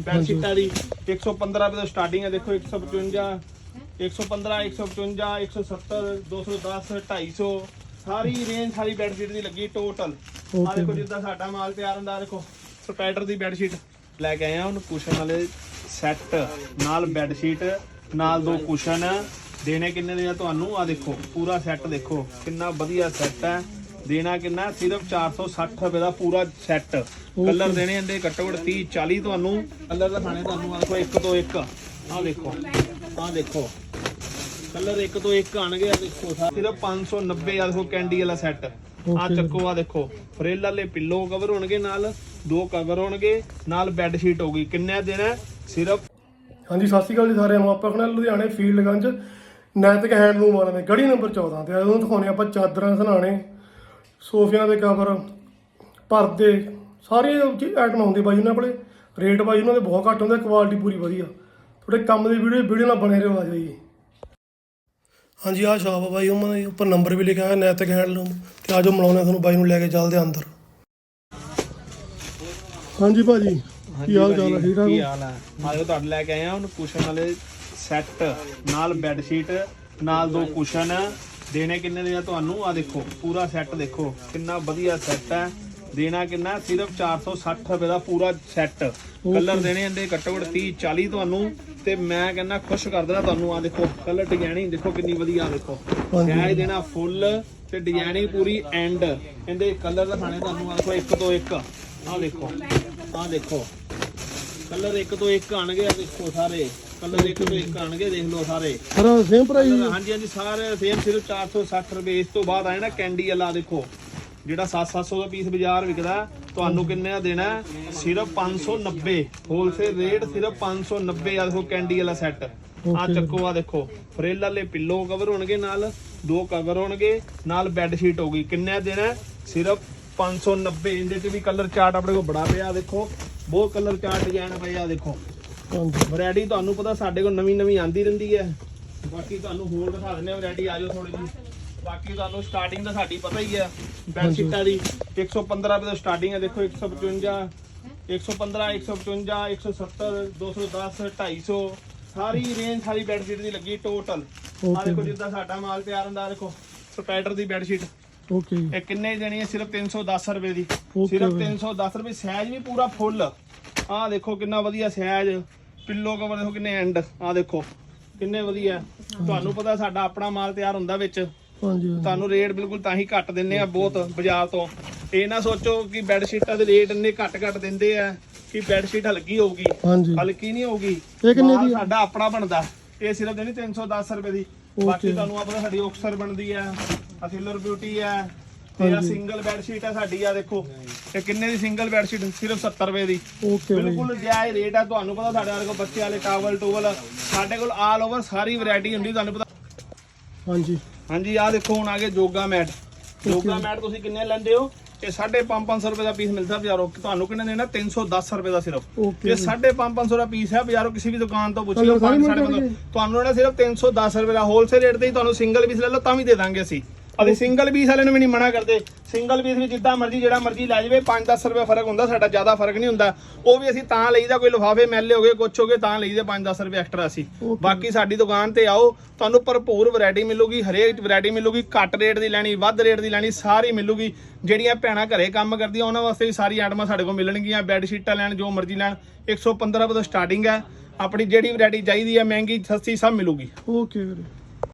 Bed ਸ਼ੀਟਾਂ ਦੀ 115 ਰੁਪਏ ਤੋਂ ਸਟਾਰਟਿੰਗ ਹੈ ਦੇਖੋ 155 115 155 170 210 250 ਸਾਰੀ ਰੇਂਜ ਸਾਰੀ ਬੈਡ ਸ਼ੀਟ ਦੀ ਲੱਗੀ ਟੋਟਲ ਆ. ਦੇਖੋ ਜਿੱਦਾਂ ਸਾਡਾ ਮਾਲ ਤਿਆਰ ਹੁੰਦਾ ਦੇਖੋ ਸਪੈਡਰ ਦੀ ਬੈਡ ਸ਼ੀਟ ਲੈ ਕੇ ਆਏ ਆ ਉਹਨੂੰ ਕੁਸ਼ਨ ਵਾਲੇ ਸੈੱਟ ਨਾਲ ਬੈਡ ਸ਼ੀਟ ਨਾਲ ਦੋ ਕੁਸ਼ਨ ਦੇਣੇ ਕਿੰਨੇ ਦੇ ਆ ਤੁਹਾਨੂੰ? ਆ ਦੇਖੋ ਪੂਰਾ ਸੈੱਟ ਦੇਖੋ ਕਿੰਨਾ ਵਧੀਆ ਸੈੱਟ ਹੈ। ਦੇਣਾ ਕਿੰਨਾ ਸਿਰਫ 460 ਰੁਪਏ ਦਾ ਪੂਰਾ ਸੈੱਟ ਕਲਰ ਦੇਣੇ ਇਹਦੇ ਘੱਟੋ ਘੱਟ 30 40 ਤੁਹਾਨੂੰ। ਕਲਰ ਦਿਖਾਣੇ ਤੁਹਾਨੂੰ ਆ ਦੇਖੋ ਇੱਕ ਤੋਂ ਇੱਕ। ਆ ਦੇਖੋ ਆ ਦੇਖੋ। ਕਲਰ ਇੱਕ ਤੋਂ ਇੱਕ ਆਣਗੇ ਆ ਦੇਖੋ। ਸਾਰੇ। ਸਿਰਫ 590 ਆ ਦੇਖੋ ਕੈਂਡੀ ਵਾਲਾ ਸੈੱਟ ਆ. ਚੱਕੋ ਆ ਦੇਖੋ। ਫਰੇਲ ਵਾਲੇ ਪਿੱਲੋ ਕਵਰ ਹੋਣਗੇ ਨਾਲ ਦੋ ਕਵਰ ਹੋਣਗੇ ਨਾਲ ਬੈੱਡ ਸ਼ੀਟ ਹੋਊਗੀ। ਕਿੰਨੇ ਦੇਣਾ ਹੈ? ਸਿਰਫ ਹਾਂਜੀ ਸਤਿ ਸ਼੍ਰੀ ਅਕਾਲ ਜੀ ਸਾਰਿਆਂ ਨੂੰ। ਆਪਾਂ ਹਾਂ ਲੁਧਿਆਣੇ ਫੀਲਡਗੰਜ ਨੈਤਿਕ ਹੈਂਡਲੂਮ ਵਾਲੇ ਦੇ। ਗੜੀ ਨੰਬਰ 14 ਤੇ ਉਹਨੂੰ ਦਿਖਾਉਣੇ ਆਪਾਂ ਚਾਦਰਾਂ ਸਨਾਣੇ। ਸੋਫਿਆਂ ਦੇ ਕਵਰ ਪਰਦੇ ਸਾਰੀ ਆਈਟਮ ਹੁੰਦੀ ਬਾਈ ਉਹਨਾਂ ਕੋਲੇ। ਰੇਟ ਬਾਈ ਉਹਨਾਂ ਦੇ ਬਹੁਤ ਘੱਟ ਹੁੰਦੇ ਕੁਆਲਿਟੀ ਪੂਰੀ ਵਧੀਆ। ਤੁਹਾਡੇ ਕੰਮ ਦੀ ਵੀਡੀਓ ਵੀਡੀਓ ਨਾਲ ਬਣੇ ਰਹੋ ਆ ਜਾਓ ਜੀ। ਹਾਂਜੀ ਆਹ ਸ਼ਾਪ ਆ ਬਾਈ ਉਹਨਾਂ ਦੇ ਉੱਪਰ ਨੰਬਰ ਵੀ ਲਿਖਿਆ ਹੋਇਆ ਨੈਤਿਕ ਹੈਂਡਲੂਮ ਤੇ ਆਜੋ ਮਿਲਾਉਂਦੇ ਹਾਂ ਤੁਹਾਨੂੰ ਬਾਈ ਨੂੰ ਲੈ ਕੇ ਚੱਲਦੇ ਅੰਦਰ। ਹਾਂਜੀ ਭਾਜੀ ਕੀ ਹਾਲ ਚਾਲ ਹੈ ਠੀਕ ਠਾਕ ਕੀ? ਹਾਲ ਹੈ ਆਜੋ ਤੁਹਾਡੇ ਲੈ ਕੇ ਆਏ ਆ ਉਹਨੂੰ ਕੁਸ਼ਨ ਵਾਲੇ ਸੈੱਟ ਨਾਲ ਬੈੱਡ ਸ਼ੀਟ ਨਾਲ ਦੋ ਕੁਸ਼ਨ ਦੇਣੇ ਕਿੰਨੇ ਦੇ ਆ ਤੁਹਾਨੂੰ? ਆ ਦੇਖੋ ਪੂਰਾ ਸੈੱਟ ਦੇਖੋ ਕਿੰਨਾ ਵਧੀਆ ਸੈੱਟ ਹੈ। ਦੇਣਾ ਕਿੰਨਾ ਸਿਰਫ 460 ਰੁਪਏ ਦਾ ਪੂਰਾ ਸੈੱਟ ਕਲਰ ਦੇਣੇ ਇਹਦੇ ਘੱਟੋ ਘੱਟ 30 40 ਤੁਹਾਨੂੰ। ਤੇ ਮੈਂ ਕਹਿੰਦਾ ਖੁਸ਼ ਕਰ ਦੇਣਾ ਤੁਹਾਨੂੰ ਆ ਦੇਖੋ ਕਲਰ ਡਿਜ਼ਾਈਨਿੰਗ ਦੇਖੋ ਕਿੰਨੀ ਵਧੀਆ ਦੇਖੋ। ਸਿਆਹ ਦੇਣਾ ਫੁੱਲ ਤੇ ਡਿਜ਼ਾਈਨਿੰਗ ਪੂਰੀ ਐਂਡ ਇਹਦੇ ਕਲਰ ਦਿਖਾਣੇ ਤੁਹਾਨੂੰ ਆ ਦੇਖੋ ਇੱਕ ਤੋਂ ਇੱਕ। ਆ ਦੇਖੋ ਆ ਦੇਖੋ। ਕਲਰ ਇੱਕ ਤੋਂ ਇੱਕ ਆਣਗੇ ਆ ਦੇਖੋ ਸਾਰੇ। ਕਲਰ ਇੱਕ ਤੋਂ ਇੱਕ ਆਣਗੇ ਦੇਖ ਲਓ ਸਾਰੇ। ਸਾਰਾ ਸੇਮ ਪ੍ਰਾਈਸ ਹਾਂਜੀ ਹਾਂਜੀ ਸਾਰੇ ਸੇਮ ਸਿਰਫ 460 ਰੁਪਏ। ਇਸ ਤੋਂ ਬਾਅਦ ਆਏ ਨਾ ਕੈਂਡੀ ਵਾਲਾ ਦੇਖੋ। ਜਿਹੜਾ 7-700 ਦਾ ਪੀਸ ਬਾਜ਼ਾਰ ਵਿਕਦਾ ਤੁਹਾਨੂੰ ਕਿੰਨੇ ਦਾ ਦੇਣਾ ਹੈ? ਸਿਰਫ 590 ਹੋਲਸੇਲ ਰੇਟ ਸਿਰਫ 590 ਆ ਦੇਖੋ ਕੈਂਡੀ ਵਾਲਾ ਸੈੱਟ ਆ Okay. ਚੱਕੋ ਆ ਦੇਖੋ। ਫਰੇਲ ਵਾਲੇ ਪਿੱਲੋ ਕਵਰ ਹੋਣਗੇ ਨਾਲ ਦੋ ਕਵਰ ਹੋਣਗੇ ਨਾਲ ਬੈੱਡ ਸ਼ੀਟ ਹੋਊਗੀ। ਕਿੰਨੇ ਦੇਣਾ? ਸਿਰਫ 590 ਇਹਦੇ ਚ ਵੀ ਕਲਰ ਚਾਰਟ ਆਪਣੇ ਕੋਲ ਬੜਾ ਪਿਆ ਦੇਖੋ। ਬਹੁਤ ਕਲਰ ਚਾਰਟ ਡਿਜ਼ਾਈਨ ਪਏ ਆ ਦੇਖੋ। ਹਾਂਜੀ ਵੈਰਾਈਟੀ ਤੁਹਾਨੂੰ ਪਤਾ ਸਾਡੇ ਕੋਲ ਨਵੀਂ ਨਵੀਂ ਆਂਦੀ ਰਹਿੰਦੀ ਹੈ। ਬਾਕੀ ਤੁਹਾਨੂੰ ਹੋਰ ਦਿਖਾ ਦਿੰਦੇ ਆ ਵੈਰਾਈਟੀ ਆ ਜਾਓ ਥੋੜੀ ਜਿਹੀ। ਬਾਕੀ ਤੁਹਾਨੂੰ ਸਟਾਰਟਿੰਗ ਤਾਂ ਸਾਡੀ ਪਤਾ ਹੀ ਹੈ ਬੈਡ ਸ਼ੀਟਾਂ ਦੀ 115 ਰੁਪਏ ਤੋਂ ਸਟਾਰਟਿੰਗ ਹੈ ਦੇਖੋ 155 115 155 170 210 250 ਸਾਰੀ ਰੇਂਜ ਸਾਰੀ ਬੈਡ ਸ਼ੀਟ ਦੀ ਲੱਗੀ ਟੋਟਲ ਆ. ਦੇਖੋ ਜਿੱਦਾਂ ਸਾਡਾ ਮਾਲ ਤਿਆਰ ਹੁੰਦਾ ਦੇਖੋ ਸਪੈਡਰ ਦੀ ਬੈਡ ਸ਼ੀਟ ਓਕੇ ਇਹ ਕਿੰਨੇ ਦੇਣੀ ਹੈ ਸਿਰਫ 310 ਰੁਪਏ ਦੀ। ਸਿਰਫ ਬਾਈ। 310 ਰੁਪਏ ਸਾਈਜ਼ ਵੀ ਪੂਰਾ ਫੁੱਲ ਆਹ ਦੇਖੋ ਕਿੰਨਾ ਵਧੀਆ ਸਾਈਜ਼ ਪਿੱਲੋ ਕਵਰ ਦੇਖੋ ਕਿੰਨੇ ਐਂਡ ਆਹ ਦੇਖੋ। ਕਿੰਨੇ ਵਧੀਆ। ਤੁਹਾਨੂੰ ਪਤਾ ਸਾਡਾ ਆਪਣਾ ਮਾਲ ਤਿਆਰ ਹੁੰਦਾ ਵਿੱਚ। ਹਾਂਜੀ। ਤੁਹਾਨੂੰ ਰੇਟ ਬਿਲਕੁਲ ਤਾਂ ਹੀ ਘੱਟ ਦਿੰਨੇ ਆ ਬਹੁਤ ਬਾਜ਼ਾਰ ਤੋਂ। ਇਹ ਨਾ ਸੋਚੋ ਕਿ ਬੈੱਡ ਸ਼ੀਟਾਂ ਦੇ ਰੇਟ ਇੰਨੇ ਘੱਟ ਘੱਟ ਦਿੰਦੇ ਆ ਕਿ ਬੈੱਡ ਸ਼ੀਟ ਹਲਕੀ ਹੋਊਗੀ। ਹਾਂਜੀ। ਹਲਕੀ ਨਹੀਂ ਹੋਊਗੀ। ਇਹ ਕਿੰਨੇ ਮਾਲ ਦੀ ਆ? ਸਾਡਾ ਆਪਣਾ ਬਣਦਾ। ਇਹ ਸਿਰਫ ਦੇਣੀ 310 ਰੁਪਏ ਦੀ। ਬਾਕੀ ਤੁਹਾਨੂੰ ਆਪਣਾ ਸਾਡੀ ਆਕਸਰ ਬਣਦੀ ਆ ਅਸਿਲਰ ਬਿਊਟੀ ਆ ਤੇ ਆ ਸਿੰਗਲ ਬੈੱਡ ਸ਼ੀਟ ਆ ਸਾਡੀ ਆ ਦੇਖੋ। ਇਹ ਕਿੰਨੇ ਦੀ ਸਿੰਗਲ ਬੈੱਡ ਸ਼ੀਟ ਸਿਰਫ 70 ਰੁਪਏ ਦੀ। ਓਕੇ ਬਿਲਕੁਲ ਜਾਇਜ਼ ਰੇਟ ਆ ਤੁਹਾਨੂੰ ਪਤਾ ਸਾਡੇ ਕੋਲ ਬੱਚੇ ਵਾਲੇ ਟਾਵਲ ਟੂਵਲ ਸਾਡੇ ਕੋਲ ਆਲ ਓਵਰ ਸਾਰੀ ਵੈਰਾਈਟੀ ਹੁੰਦੀ ਤੁਹਾਨੂੰ ਪਤਾ। ਹਾਂਜੀ। ਹਾਂਜੀ ਆ ਦੇਖੋ ਹੁਣ ਆ ਗਏ ਜੋਗਾ ਮੈਟ ਜੋਗਾ ਮੈਟ ਤੁਸੀਂ ਕਿੰਨੇ ਲੈਂਦੇ ਹੋ? ਇਹ 550 ਰੁਪਏ ਦਾ ਪੀਸ ਮਿਲਦਾ ਬਾਜ਼ਾਰੋਂ। ਤੁਹਾਨੂੰ ਕਿੰਨੇ ਦੇਣਾ? 310 ਰੁਪਏ ਦਾ ਸਿਰਫ। ਇਹ 550 ਦਾ ਪੀਸ ਹੈ ਬਾਜ਼ਾਰੋਂ ਕਿਸੇ ਵੀ ਦੁਕਾਨ ਤੋਂ ਪੁੱਛ ਲਓ। ਤੁਹਾਨੂੰ ਇਹਨਾਂ ਸਿਰਫ 310 ਰੁਪਏ ਦਾ। ਹੋਲਸੇਲ ਰੇਟ ਤੇ ਹੀ ਤੁਹਾਨੂੰ ਸਿੰਗਲ ਪੀਸ ਲੈ ਲਓ ਤਾਂ ਵੀ ਦੇ ਦਾਂਗੇ ਅਸੀਂ। ਅਸੀਂ ਸਿੰਗਲ ਪੀਸ ਵਾਲੇ ਨੂੰ ਵੀ ਨਹੀਂ ਮਨਾ ਕਰਦੇ। ਸਿੰਗਲ ਪੀਸ ਵੀ ਜਿੱਦਾਂ ਮਰਜ਼ੀ ਜਿਹੜਾ ਮਰਜ਼ੀ ਲੈ ਜਾਵੇ 5-10 ਰੁਪਏ ਫ਼ਰਕ ਹੁੰਦਾ ਸਾਡਾ ਜ਼ਿਆਦਾ ਫ਼ਰਕ ਨਹੀਂ ਹੁੰਦਾ। ਉਹ ਵੀ ਅਸੀਂ ਤਾਂ ਲਈਦਾ ਕੋਈ ਲਿਫਾਫੇ ਮੈਲੇ ਹੋ ਗਏ ਕੁਛ ਹੋ ਗਏ ਤਾਂ ਲਈਦੇ 5-10 ਰੁਪਏ ਐਕਸਟਰਾ ਅਸੀਂ. ਬਾਕੀ ਸਾਡੀ ਦੁਕਾਨ ਤੇ ਆਓ ਤੁਹਾਨੂੰ ਭਰਪੂਰ ਵੈਰਾਈਟੀ ਮਿਲੂਗੀ ਹਰੇਕ ਵੈਰਾਈਟੀ ਮਿਲੂਗੀ ਘੱਟ ਰੇਟ ਦੀ ਲੈਣੀ ਵੱਧ ਰੇਟ ਦੀ ਲੈਣੀ ਸਾਰੀ ਮਿਲੂਗੀ। ਜਿਹੜੀਆਂ ਭੈਣਾਂ ਘਰੇ ਕੰਮ ਕਰਦੀਆਂ ਉਹਨਾਂ ਵਾਸਤੇ ਵੀ ਸਾਰੀ ਆਈਟਮਾਂ ਸਾਡੇ ਕੋਲ ਮਿਲਣਗੀਆਂ। ਬੈੱਡ ਸ਼ੀਟਾਂ ਲੈਣ ਜੋ ਮਰਜ਼ੀ ਲੈਣ 115 ਰੁਪਏ ਤੋਂ ਸਟਾਰਟਿੰਗ ਹੈ। ਆਪਣੀ ਜਿਹੜੀ ਵੈਰਾਈਟੀ ਚਾਹੀਦੀ ਹੈ ਮਹਿੰਗੀ ਸਸਤੀ ਸਭ ਮਿਲੂਗੀ। ਓਕੇ ਵੀਰੇ।